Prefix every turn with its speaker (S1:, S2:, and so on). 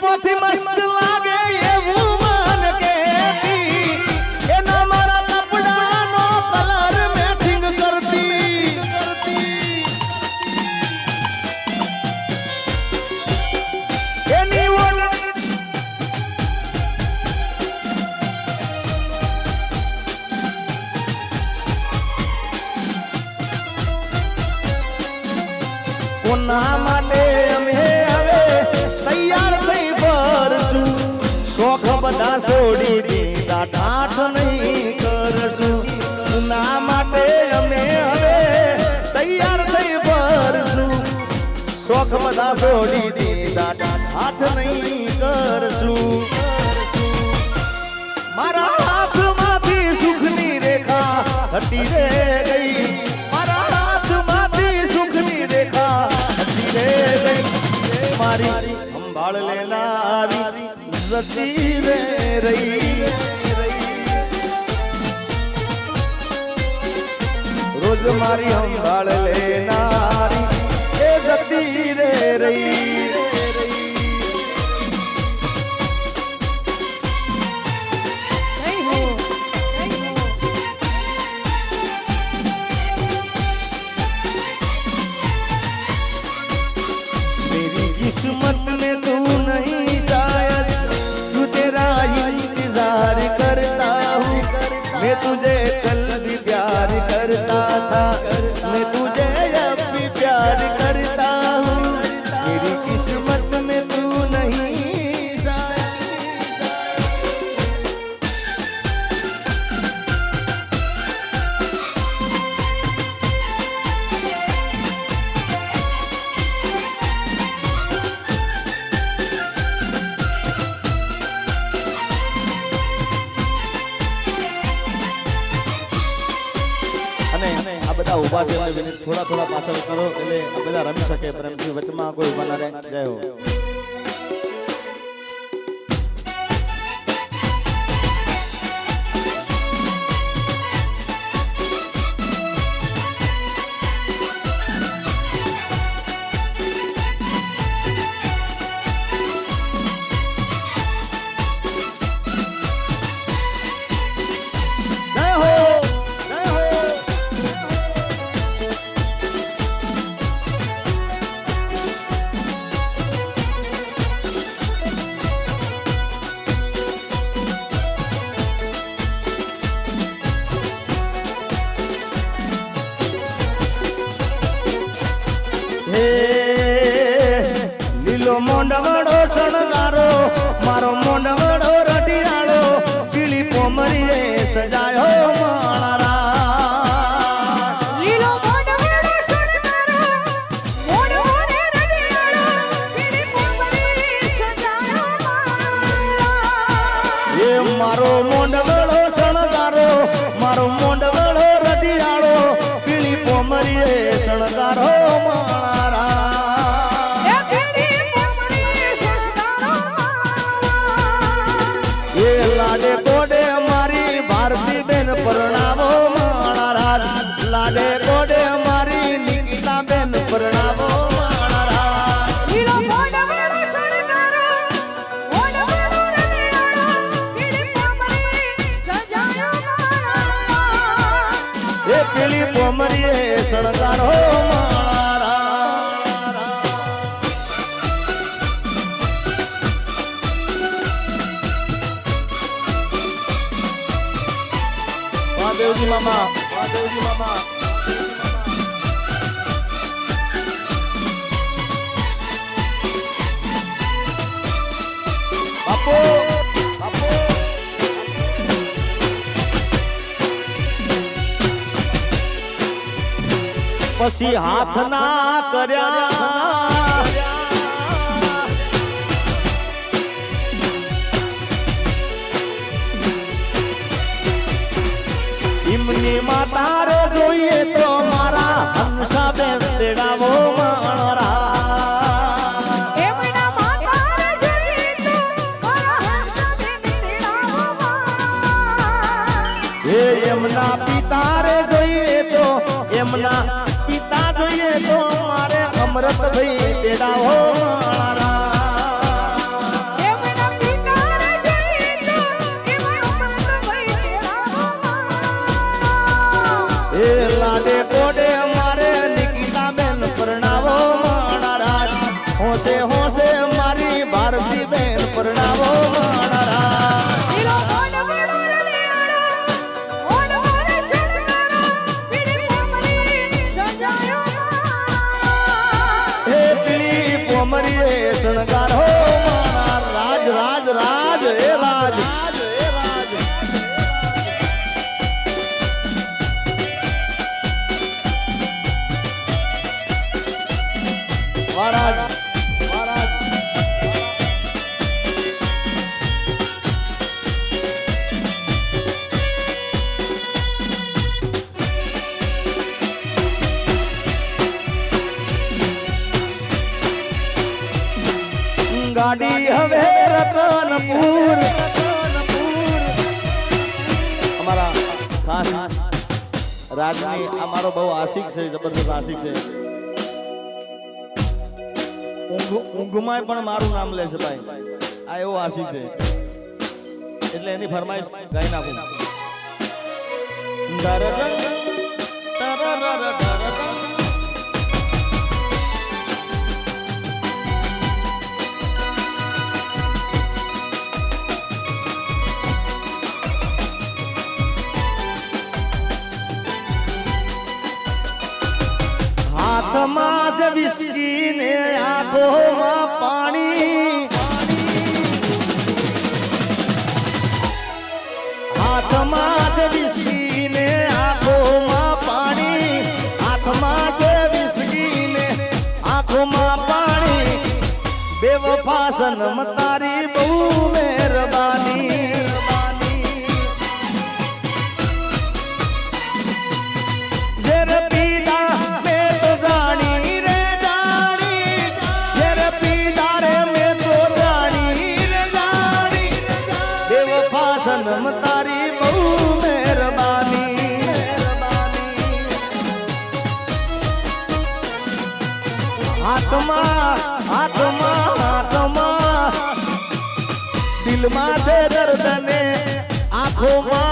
S1: bota mais de lá. શોખ બધા છોડી દીધા. ઠાઠ નહીં કરશું. ના માટે અમે હવે તૈયાર થઈ ભરશું શોખ બધા છોડી દીધા. ઠાઠ નહીં કરશું. મારા હાથમાંથી સુખની રેખા હટી રે ગઈ. મારા હાથમાંથી સુખની રેખા હટી રે ગઈ. મારી સંભાળ લેનારી જતી રે રહી રોજ મારી સંભાળ લેનારી એ જતી રે અને આ બધા ઊભા છે થોડા થોડા પાછળ કરો, એટલે આ બધા રમી શકે પ્રેમથી વચમાં કોઈ ઊભા ના રહે. જય હો. મોંડવડો શણગારો મારો મોંડવડો રઢિયાળો પીળી પોમરીએ સજાયો પેલી પોમરીએ સણકારો મહાદેવજી મામા મહાદેવજી મામા. પછી હાથ ના કર્યા. એમની માતા રે જોઈએ તો મારા હંસા બેન તેડાવો મારા
S2: એમના
S1: પિતા રે જોઈએ તો એમના ગાડી હવે રતનપુર. અમારા ખાસ રાજની અમારો બહુ આશિક છે જબરદસ્ત આશિક છે. ઊંઘ ઊંઘમાં પણ મારું નામ લે છે ભાઈ. આ એવો આશી છે. એટલે એની ફરમાઈશ ગાઈ નાખું. પાણી. હાથમાં છે વિસ્કી ને આંખોમાં પાણી. હાથમાં છે વિસ્કીને આંખોમાં પાણી. બેવફા સનમ હાથમાં હાથમાં. દિલમાં છે દર્દને આંખોમાં.